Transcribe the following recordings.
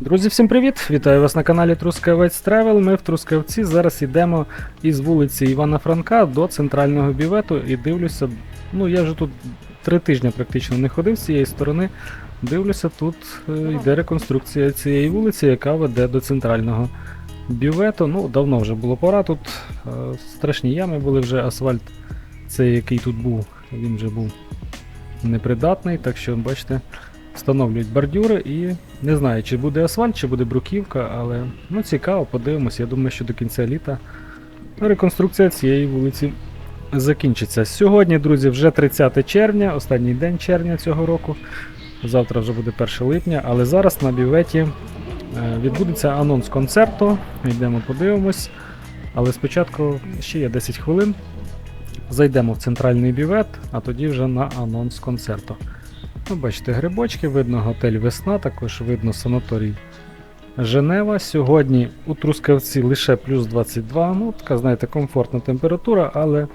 Друзі, всім привіт! Вітаю вас на каналі Трускавець Тревел. Ми в Трускавці зараз йдемо із вулиці Івана Франка до центрального бівету і дивлюся. Ну, я вже тут три тижні практично не ходив з цієї сторони. Дивлюся, тут е, йде реконструкція цієї вулиці, яка веде до центрального бювету. Ну, давно вже було пора. Тут е, страшні ями були вже асфальт, цей, який тут був, він вже був непридатний, так що, бачите, встановлюють бордюри і не знаю, чи буде асфальт, чи буде бруківка, але ну, цікаво, подивимось. Я думаю, що до кінця літа реконструкція цієї вулиці закінчиться. Сьогодні, друзі, вже 30 червня, останній день червня цього року. Завтра вже буде 1 липня, але зараз на бюветі е, відбудеться анонс концерту. Йдемо подивимось. Але спочатку ще є 10 хвилин. Зайдемо в центральний бювет, а тоді вже на анонс концерту. Ну, бачите, грибочки, видно готель Весна, також видно санаторій Женева. Сьогодні у Трускавці лише плюс 22. Ну, така, знаєте, комфортна температура, але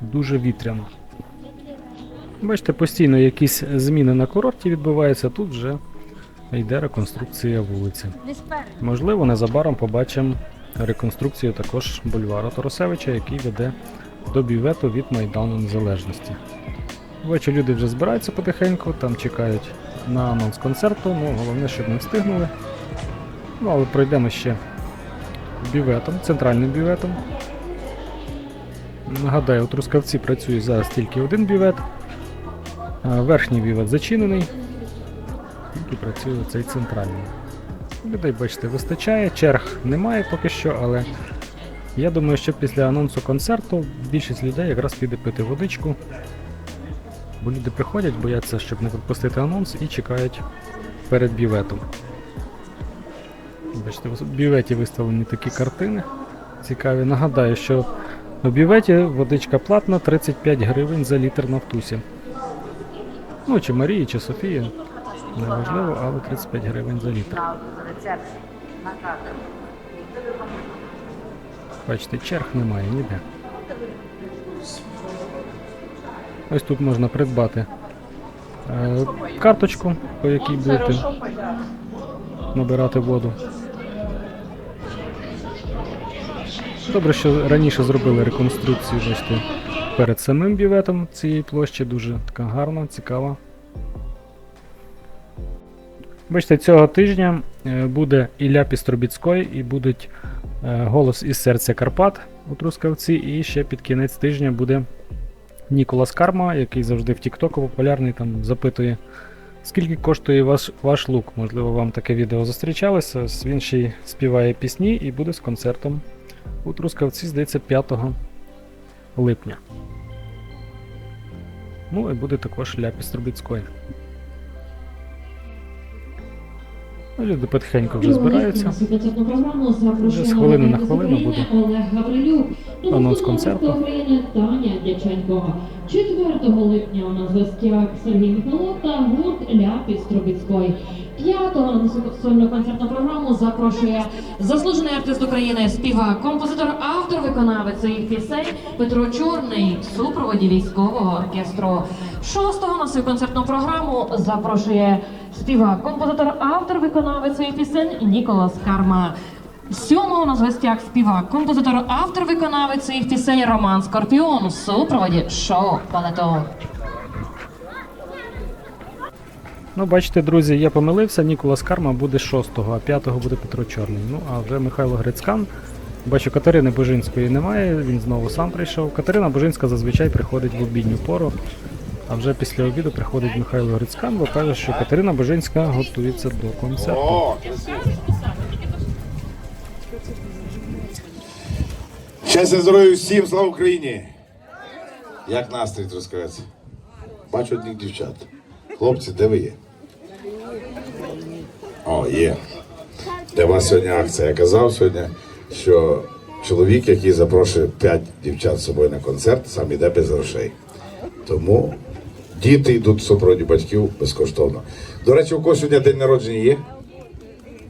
дуже вітряно. Бачите, постійно якісь зміни на курорті відбуваються, тут вже йде реконструкція вулиці. Можливо, незабаром побачимо реконструкцію також бульвару Тарасевича, який веде до бювету від Майдану Незалежності. Бачу, люди вже збираються потихеньку, там чекають на анонс концерту, ну головне, щоб не встигнули. Ну, але пройдемо ще бюветом, центральним бюветом. Нагадаю, у Трускавці працює зараз тільки один бювет. Верхній бювет зачинений. Тільки працює цей центральний. Людей, бачите, вистачає, черг немає поки що, але я думаю, що після анонсу концерту більшість людей якраз піде пити водичку. Бо люди приходять, бояться, щоб не пропустити анонс і чекають перед бюветом. Бачите, в бюветі виставлені такі картини цікаві. Нагадаю, що в бюветі водичка платна 35 гривень за літр на втусі. Ну, чи Марії, чи Софії, неважливо, але 35 гривень за літр. Бачите, черг немає ніде. Ось тут можна придбати е, карточку, по якій будете набирати воду. Добре, що раніше зробили реконструкцію, бачите, перед самим бюветом цієї площі, дуже така гарна, цікава. Бачите, цього тижня е, буде Ілля Пістробіцький і будуть е, голос із серця Карпат у Трускавці, і ще під кінець тижня буде Ніколас Карма, який завжди в Тіктоку популярний, там запитує, скільки коштує ваш, ваш лук. Можливо, вам таке відео зустрічалося. Він ще й співає пісні і буде з концертом у Трускавці, здається, 5 липня. Ну і буде також Ляпіс Трубіцький. Люди потихеньку вже збираються. Вже з хвилини на хвилину буде анонс концерту. України Таня Дяченко. 4 липня у нас в гостях Сергій Михайлов та гурт Ляпіс Трубіцький. 5-го на сольну концертну програму запрошує заслужений артист України, співак, композитор, автор, виконавець своїх пісень Петро Чорний в супроводі військового оркестру. 6-го на свою концертну програму запрошує співак, композитор, автор, виконавець своїх пісень Ніколас Карма. Сьомого у нас в гостях співак, композитор, автор, виконавець своїх пісень Роман Скорпіон в супроводі шоу Балетон. Ну, бачите, друзі, я помилився, Ніколас Карма буде 6-го, а 5-го буде Петро Чорний. Ну, а вже Михайло Грицькан. Бачу, Катерини Божинської немає, він знову сам прийшов. Катерина Божинська зазвичай приходить в обідню пору, а вже після обіду приходить Михайло Грицькан, бо каже, що Катерина Божинська готується до концерту. Щастя, здоров'я всім, слава Україні! Як настрій, Трускавець? Бачу одних дівчат. Хлопці, де ви є? О, є. Для вас сьогодні акція. Я казав сьогодні, що чоловік, який запрошує 5 дівчат з собою на концерт, сам іде без грошей. Тому діти йдуть в супроводі батьків безкоштовно. До речі, у кого сьогодні день народження є?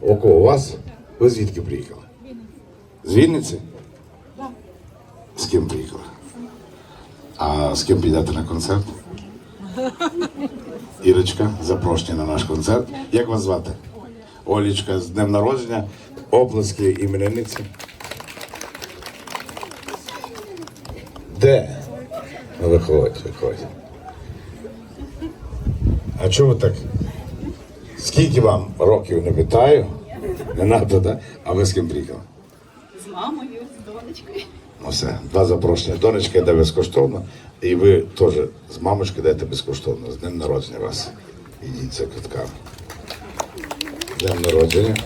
У кого у вас? Ви звідки приїхали? З Вінниці? З ким приїхали? А з ким підете на концерт? Ірочка, запрошення на наш концерт. Як вас звати? Олічка, з днем народження, оплески іменинниці. Де? Ну, виходь, виходь. А чого так? Скільки вам років не питаю? Не надо, да? А ви з ким приїхали? З мамою, з донечкою. Ну все, два запрошення. Донечка йде безкоштовно, і ви теж з мамочкою йдете безкоштовно. З днем народження вас. Ідіть за квитками. Днем народження.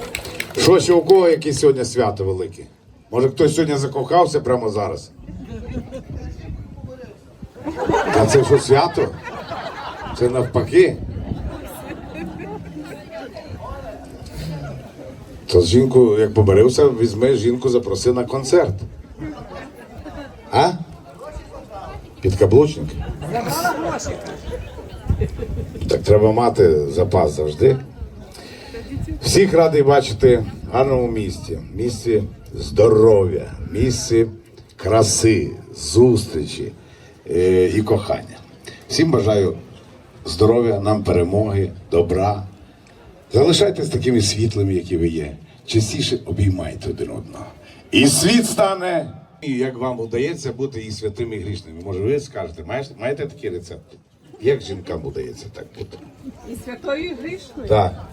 Що ще у кого якесь сьогодні свято велике? Може хтось сьогодні закохався прямо зараз? А це що свято? Це навпаки. То жінку, як побарився, візьми жінку, запроси на концерт. А? Підкаблучник? Так треба мати запас завжди. Всіх радий бачити в гарному місті, місті здоров'я, місці краси, зустрічі е, і кохання. Всім бажаю здоров'я, нам перемоги, добра. Залишайтесь такими світлими, які ви є. Частіше обіймайте один одного. І світ стане. І як вам удається бути і святими, і грішними? Може, ви скажете, маєте, маєте такий рецепт? Як жінкам удається так бути? І святою і грішною. Так.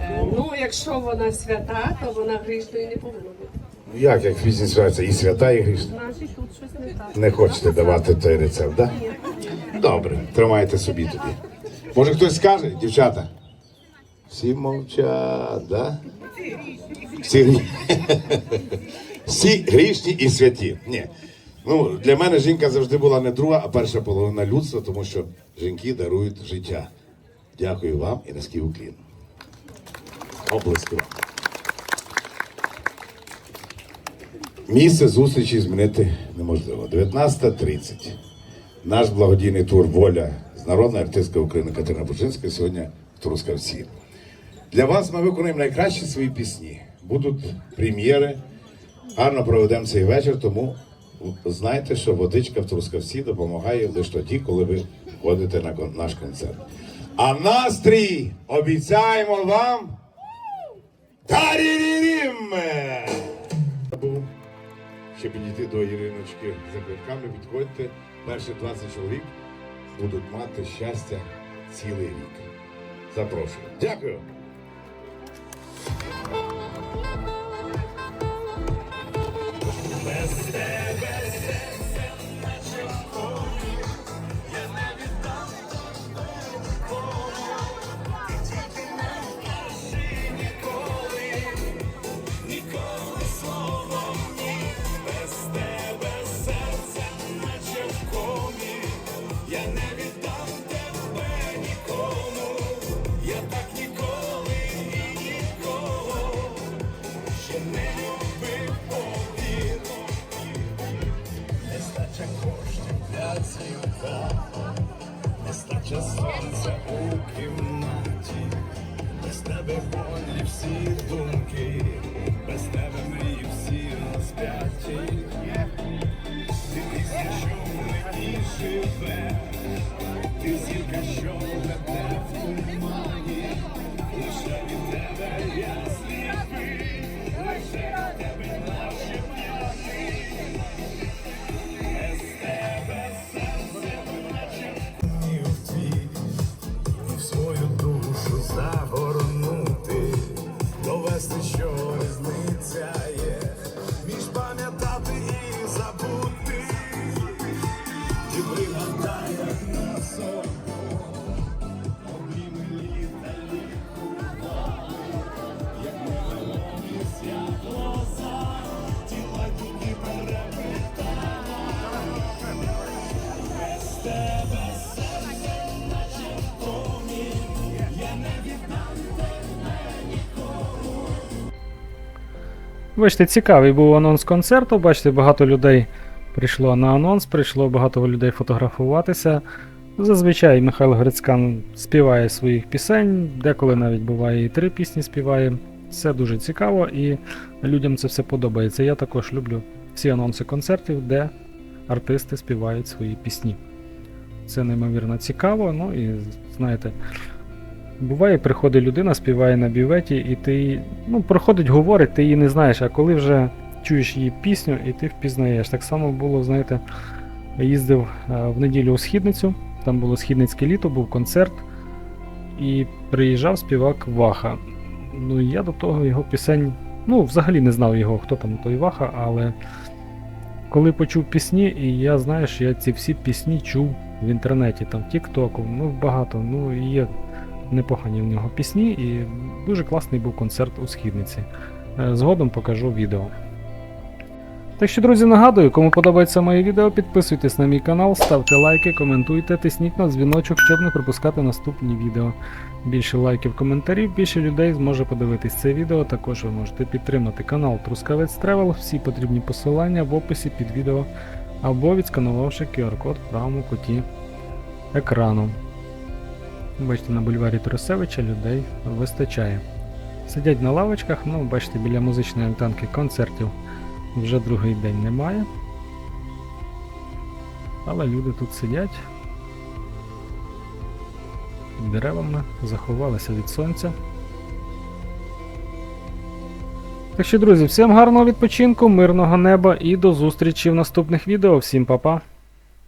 Е, ну, якщо вона свята, то вона грішною не повинна бути. Ну як, як пісня називається, і свята, і грішна? Значить, тут щось не так. Не хочете давати той рецепт, так? Да? Добре, тримайте собі тоді. Може хтось скаже, дівчата? Всі мовчать, да? Всі, Всі грішні і святі. Ні. Ну, для мене жінка завжди була не друга, а перша половина людства, тому що жінки дарують життя. Дякую вам і низький уклін. Оплески вам. Місце зустрічі змінити неможливо. 19.30. Наш благодійний тур Воля з народної артистки України Катерина Бужинська сьогодні в Трускавці. Для вас ми виконуємо найкращі свої пісні. Будуть прем'єри. Гарно проведемо цей вечір, тому знайте, що водичка в Трускавці допомагає лише тоді, коли ви ходите на наш концерт. А настрій обіцяємо вам. Тарірірім! Був ще підійти до Іриночки за квитками, підходьте. Перші 20 чоловік будуть мати щастя цілий рік. Запрошую. Дякую. Нестача Бачите, цікавий був анонс концерту. Бачите, багато людей прийшло на анонс, прийшло багато людей фотографуватися. Зазвичай Михайло Грицькан співає своїх пісень, деколи навіть буває і три пісні співає. Це дуже цікаво і людям це все подобається. Я також люблю всі анонси концертів, де артисти співають свої пісні. Це неймовірно цікаво. Ну і знаєте, Буває, приходить людина, співає на бюветі, і ти. Ну, проходить, говорить, ти її не знаєш, а коли вже чуєш її пісню, і ти впізнаєш. Так само було, знаєте, їздив е, в неділю у східницю, там було східницьке літо, був концерт, і приїжджав співак Ваха. Ну, я до того його пісень, ну, взагалі не знав його, хто там той Ваха, але коли почув пісні, і я знаю, що я ці всі пісні чув в інтернеті, там в Тіктоку, ну багато, ну є непогані в нього пісні, і дуже класний був концерт у східниці. Е, Згодом покажу відео. Так що, друзі, нагадую, кому подобається моє відео, підписуйтесь на мій канал, ставте лайки, коментуйте, тисніть на дзвіночок, щоб не пропускати наступні відео. Більше лайків, коментарів, більше людей зможе подивитись це відео. Також ви можете підтримати канал Трускавець Тревел. Всі потрібні посилання в описі під відео або відсканувавши QR-код в правому куті екрану. Бачите, на бульварі Турисевича людей вистачає. Сидять на лавочках, ну, бачите, біля музичної альтанки концертів вже другий день немає. Але люди тут сидять. Під деревами, заховалися від сонця. Так що, друзі, всім гарного відпочинку, мирного неба і до зустрічі в наступних відео. Всім па-па!